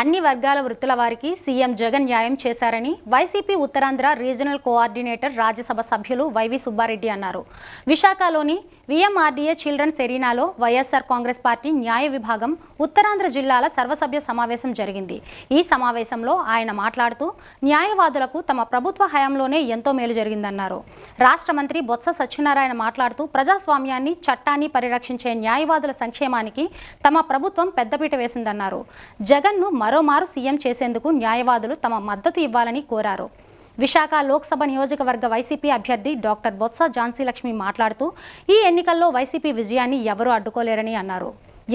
అన్ని వర్గాల వృత్తుల వారికి సీఎం జగన్ న్యాయం చేశారని YCP Uttarandhra regional coordinator Rajya Sabha సభ్యులు వైవి సుబ్బారెడ్డి అన్నారు. విశాఖలోని విఎంఆర్డీఏ చిల్డ్రన్స్ ఎరీనాలో వైఎస్ఆర్ కాంగ్రెస్ పార్టీ న్యాయ విభాగం ఉత్తరాంధ్ర జిల్లాల సర్వసభ్య సమావేశం జరిగింది. ఈ సమావేశంలో ఆయన మాట్లాడుతూ న్యాయవాదులకు తమ ప్రభుత్వ హయాంలోనే ఎంతో మేలు జరిగిందన్నారు. రాష్ట్ర మంత్రి బొత్స సత్యనారాయణ మాట్లాడుతూ ప్రజాస్వామ్యాన్ని చట్టాన్ని పరిరక్షించే న్యాయవాదుల సంక్షేమానికి తమ ప్రభుత్వం పెద్దపీట వేసిందన్నారు. జగన్ను మరోమారు సీఎం చేసేందుకు న్యాయవాదులు తమ మద్దతు ఇవ్వాలని కోరారు. విశాఖ లోక్సభ నియోజకవర్గ వైసీపీ అభ్యర్థి డాక్టర్ బొత్స ఝాన్సీ లక్ష్మి మాట్లాడుతూ ఈ ఎన్నికల్లో వైసీపీ విజయాన్ని ఎవరూ అడ్డుకోలేరని అన్నారు.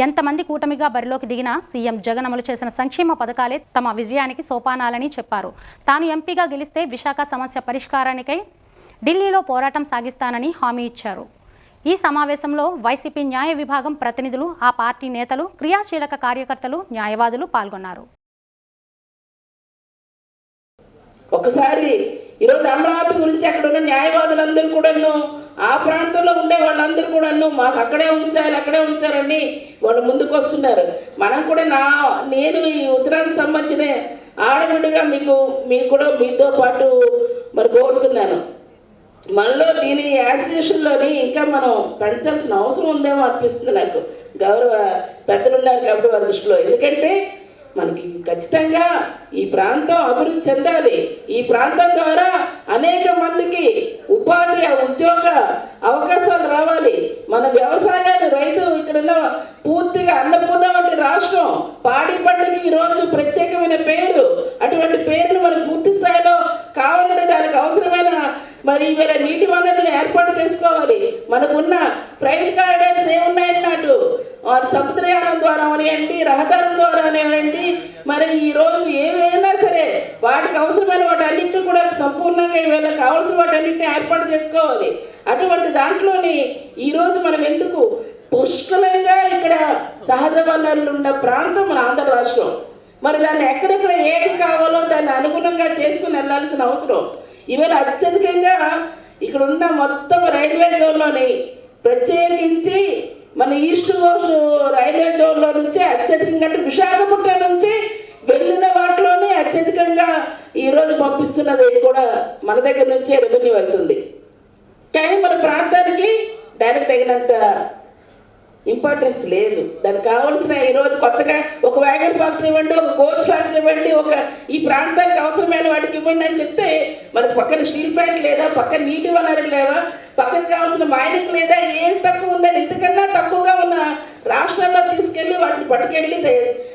ఎంతమంది కూటమిగా బరిలోకి దిగినా సీఎం జగన్ అమలు చేసిన సంక్షేమ పథకాలే తమ విజయానికి సోపానాలని చెప్పారు. తాను ఎంపీగా గెలిస్తే విశాఖ సమస్య పరిష్కారానికై ఢిల్లీలో పోరాటం సాగిస్తానని హామీ ఇచ్చారు. ఈ సమావేశంలో వైసీపీ న్యాయ విభాగం ప్రతినిధులు ఆ పార్టీ నేతలు క్రియాశీలక కార్యకర్తలు న్యాయవాదులు పాల్గొన్నారు. ఒకసారి ఈరోజు అమరావతి గురించి అక్కడ ఉన్న న్యాయవాదులందరూ కూడాను ఆ ప్రాంతంలో ఉండే వాళ్ళందరూ కూడాను మాకు అక్కడే ఉంచాలి అక్కడే ఉంచారని వాళ్ళు ముందుకు వస్తున్నారు. మనం కూడా నా నేను ఈ ఉత్తరానికి సంబంధించిన ఆడబిడ్డగా మీకు మీకు కూడా మీతో పాటు మరి కోరుతున్నాను. మనలో దీని యాసినేషన్లోని ఇంకా మనం పెంచాల్సిన అవసరం ఉందేమో అనిపిస్తుంది నాకు. గౌరవ పెద్దలు ఉన్నారు కాబట్టి వారి దృష్టిలో. ఎందుకంటే మనకి ఖచ్చితంగా ఈ ప్రాంతం అభివృద్ధి చెందాలి. ఈ ప్రాంతం ద్వారా అనేక మందికి ఉపాధి ఉద్యోగ అవకాశాలు రావాలి. మన వ్యవసాయాన్ని రైతు ఇక్కడ పూర్తిగా అన్నపూర్ణ వంటి రాష్ట్రం పాడి పంటకి ఈరోజు ప్రత్యేకమైన పేరు. అటువంటి పేర్లు మనం పూర్తి స్థాయి మరి ఇవాళ నీటి వనరులు ఏర్పాటు చేసుకోవాలి. మనకున్న ప్రైవేట్ కారిడార్స్ ఏమున్నాయన్నట్టు వారు సముద్రయానం ద్వారా అవనివ్వండి రహదారుల ద్వారా మరి ఈ రోజు ఏవైనా సరే వాటికి అవసరమైన వాటి అన్నింటినీ కూడా సంపూర్ణంగా ఈవేళ కావాల్సిన వాటి అన్నింటినీ ఏర్పాటు చేసుకోవాలి. అటువంటి దాంట్లోని ఈరోజు మనం ఎందుకు పుష్కలంగా ఇక్కడ సహజ వనరులు ఉన్న ప్రాంతం మన ఆంధ్ర రాష్ట్రం. మరి దాన్ని ఎక్కడెక్కడ ఏది కావాలో దాన్ని అనుగుణంగా చేసుకుని వెళ్ళాల్సిన అవసరం. ఈవేళ అత్యధికంగా ఇక్కడ ఉన్న మొత్తం రైల్వే జోన్లోని ప్రత్యేకించి మన ఈస్ట్ కోస్ట్ రైల్వే జోన్లో నుంచి అత్యధికంగా అంటే విశాఖపట్నం నుంచి వెళ్ళిన వాటిలోనే అత్యధికంగా ఈరోజు పంపిస్తున్నది కూడా మన దగ్గర నుంచే రెవెన్యూ వెళ్తుంది. కానీ మన ప్రాంతానికి దానికి తగినంత ఇంపార్టెన్స్ లేదు. దానికి కావాల్సిన ఈరోజు కొత్తగా ఒక వ్యాగన్ ఫ్యాక్టరీ ఇవ్వండి ఒక కోచ్ ఫ్యాక్టరీ ఇవ్వండి ఒక ఈ ప్రాంతానికి అవసరమైన వాటికి ఇవ్వండి అని చెప్తే మనకు పక్కన స్టీల్ ప్లాంట్ లేదా పక్కన నీటి వనరులు లేవా పక్కన కావాల్సిన మైనింగ్ లేదా ఏం తక్కువ ఉందని ఇంతకన్నా తక్కువగా ఉన్న రాష్ట్రాల్లో తీసుకెళ్ళి వాటిని పట్టుకెళ్ళి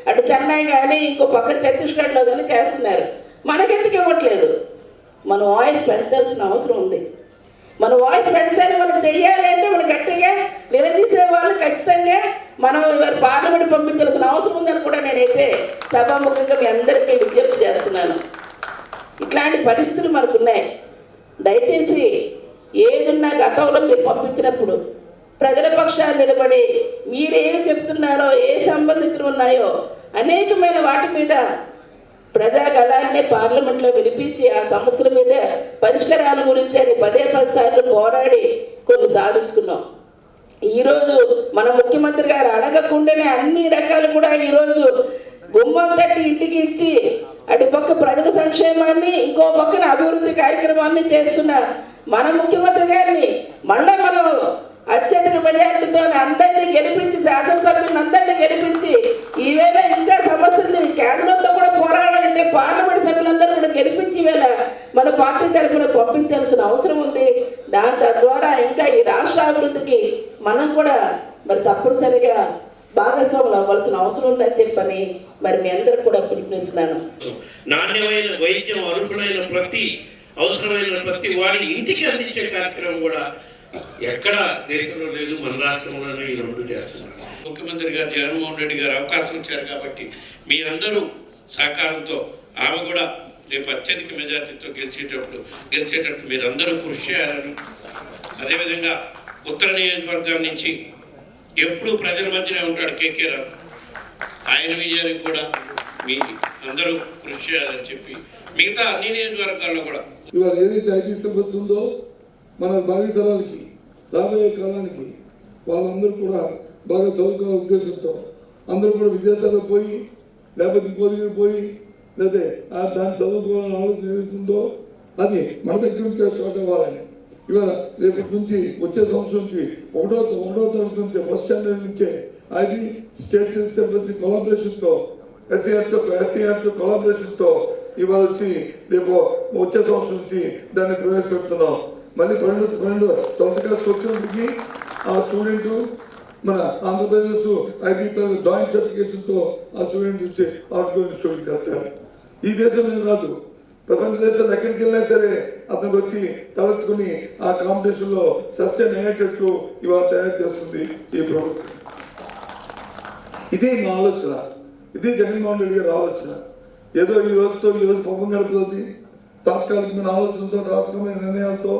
అటు చెన్నై కానీ ఇంకో పక్కన ఛత్తీస్గఢ్లో కానీ చేస్తున్నారు. మనకెందుకు ఇవ్వట్లేదు? మన వాయిస్ పెంచాల్సిన అవసరం ఉంది. మన వాయిస్ పెంచాలి మనం చెయ్యాలి అంటే మనం గట్టిగా నిలదీసే ఖచ్చితంగా మనం ఇవాళ పార్లమెంట్ పంపించాల్సిన అవసరం ఉందని కూడా నేనైతే సభాముఖంగా మీ అందరికీ విజ్ఞప్తి చేస్తున్నాను. ఇట్లాంటి పరిస్థితులు మనకు ఉన్నాయి దయచేసి ఏదున్నా గతంలో మీరు పంపించినప్పుడు ప్రజల పక్షాన్ని నిలబడి మీరేం చెప్తున్నారో ఏ సంబంధితులు ఉన్నాయో అనేకమైన వాటి మీద ప్రజా గళాన్ని పార్లమెంట్లో వినిపించి ఆ సమస్యల మీద పరిష్కారాల గురించి అని పదే పది సార్లు పోరాడి కొన్ని సాధించుకున్నాం. ఈరోజు మన ముఖ్యమంత్రి గారు అడగకుండానే అన్ని రకాలు కూడా ఈరోజు గుమ్మం తట్టి ఇంటికి ఇచ్చి అటు పక్క ప్రజల సంక్షేమాన్ని ఇంకో పక్కన అభివృద్ధి కార్యక్రమాన్ని చేస్తున్న మన ముఖ్యమంత్రి గారిని మళ్ళీ మనం అత్యధిక మెజార్టీతో అందరినీ గెలిపించి శాసనసభ్యులను అందరినీ గెలిపించి ఈవేళ ఇంకా సమస్యల్ని కేంద్రంతో కూడా పోరాడాలంటే పార్లమెంట్ సభ్యులందరూ కూడా గెలిపించి ఈవేళ మన పార్టీ తరఫున పంపించాల్సిన అవసరం ఉంది దాని తద్వారా ఇంకా ఈ రాష్ట్ర అభివృద్ధికి మనం కూడా మరి తప్పనిసరిగా భాగస్వాములు అవ్వాల్సిన అవసరం ఉందని చెప్పని మరి మీ అందరికి కూడా పిలుపునిస్తున్నాను. నాణ్యమైన వైద్యం అర్హులైన ప్రతి అవసరమైన ప్రతి వాడి ఇంటికి అందించే కార్యక్రమం కూడా ఎక్కడ దేశంలో లేదు మన రాష్ట్రంలోనే ఈ రెండు చేస్తున్నారు. ముఖ్యమంత్రి గారు జగన్మోహన్ రెడ్డి గారు అవకాశం ఇచ్చారు కాబట్టి మీ అందరూ సహకారంతో ఆమె కూడా రేపు అత్యధిక మెజార్టీతో గెలిచేటప్పుడు గెలిచేటప్పుడు మీరు అందరూ కృషి చేయాలని అదేవిధంగా ఉత్తర నియోజకవర్గం నుంచి ఎప్పుడూ ప్రజల మధ్యనే ఉంటాడు కేకే రావు ఆయన విజయానికి కూడా మీ అందరూ కృషి చేయాలని చెప్పి మిగతా అన్ని నియోజకవర్గాల్లో కూడా. ఇవాళ ఏదైతే ఐటీ సమస్య మన భావితరాలకి రాబోయే కాలానికి వాళ్ళందరూ కూడా బాగా చదువుకునే ఉద్దేశంతో అందరూ కూడా విదేశాలకు పోయి లేకపోతే ఇంకో దగ్గర పోయి లేదా ఆ దాన్ని చదువుకోవాలని ఆలోచన ఏదైతుందో అది మన దగ్గర నుంచి స్టార్ట్ ఇవాళ రేపటి నుంచి వచ్చే సంవత్సరం నుంచి ఒకటో ఒకటో తరగతి నుంచి ఫస్ట్ స్టాండర్డ్ నుంచే అది స్టేట్ నుంచి కొలాబరేషన్తో ఎస్సీఆర్తో ఎస్సీఆర్తో కొలాబరేషన్తో ఇవాళ వచ్చి రేపు వచ్చే సంవత్సరం నుంచి దాన్ని ప్రవేశపెడుతున్నాం మళ్ళీ పన్నెండు పన్నెండు ట్వంత్ క్లాస్ వచ్చినప్పటికీ ఆ స్టూడెంట్ మన ఆంధ్రప్రదేశ్ ఐటీ జాయింట్ సర్టిఫికేషన్తో ఆ స్టూడెంట్ వచ్చి ఆడుకుని స్టూడెంట్ చేస్తారు ఈ దేశం రాదు ప్రపంచ దేశాలు ఎక్కడికి వెళ్ళినా సరే అతనికి వచ్చి తలెత్తుకుని ఆ కాంపిటీషన్లో సస్టైన్ అయ్యేటట్టు ఇవాళ తయారు చేస్తుంది ఈ ప్రభుత్వం. ఇదే మా ఆలోచన. ఇదే జగన్మోహన్ రెడ్డి గారి ఆలోచన. ఏదో ఈ రోజుతో ఈ రోజు పబ్బం గడుపుతుంది తాత్కాలికమైన ఆలోచనతో తాత్కాలికమైన నిర్ణయాలతో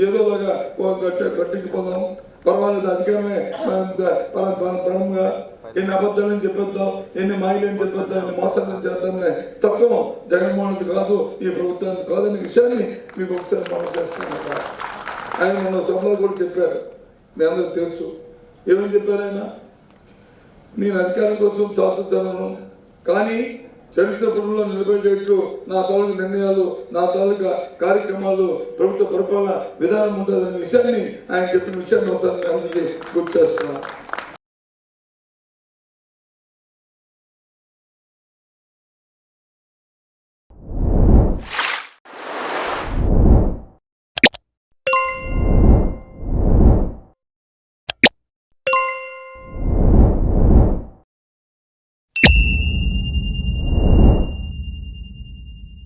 ఏదోలాగా ఒక గట్టి గట్టికి పోదాం. పర్వాలేదు అధికారమే పరంగా ఎన్ని అబద్ధాలని చెప్పొద్దాం ఎన్ని మాయలని చెప్పొద్దాం ఎన్ని మోసాలను చేద్దామనే తత్వం జగన్మోహన్ రెడ్డి కాదు ఈ ప్రభుత్వానికి కాదనే విషయాన్ని మీకు ఒకసారి మనం చేస్తున్నాం ఆయన మన సభలో కూడా చెప్పారు. మీ అందరికి తెలుసు. ఏమని చెప్పారు ఆయన? నేను అధికారం కోసం దాచుతాను కానీ చరిత్ర పురుల్లో నిలబెట్టేట్టు నా తాలూకు నిర్ణయాలు నా తాలూకా కార్యక్రమాలు ప్రభుత్వ పరిపాలన విధానం ఉంటుందనే విషయాన్ని ఆయన చెప్పిన విషయాన్ని ఒకసారి గుర్తు చేస్తున్నాను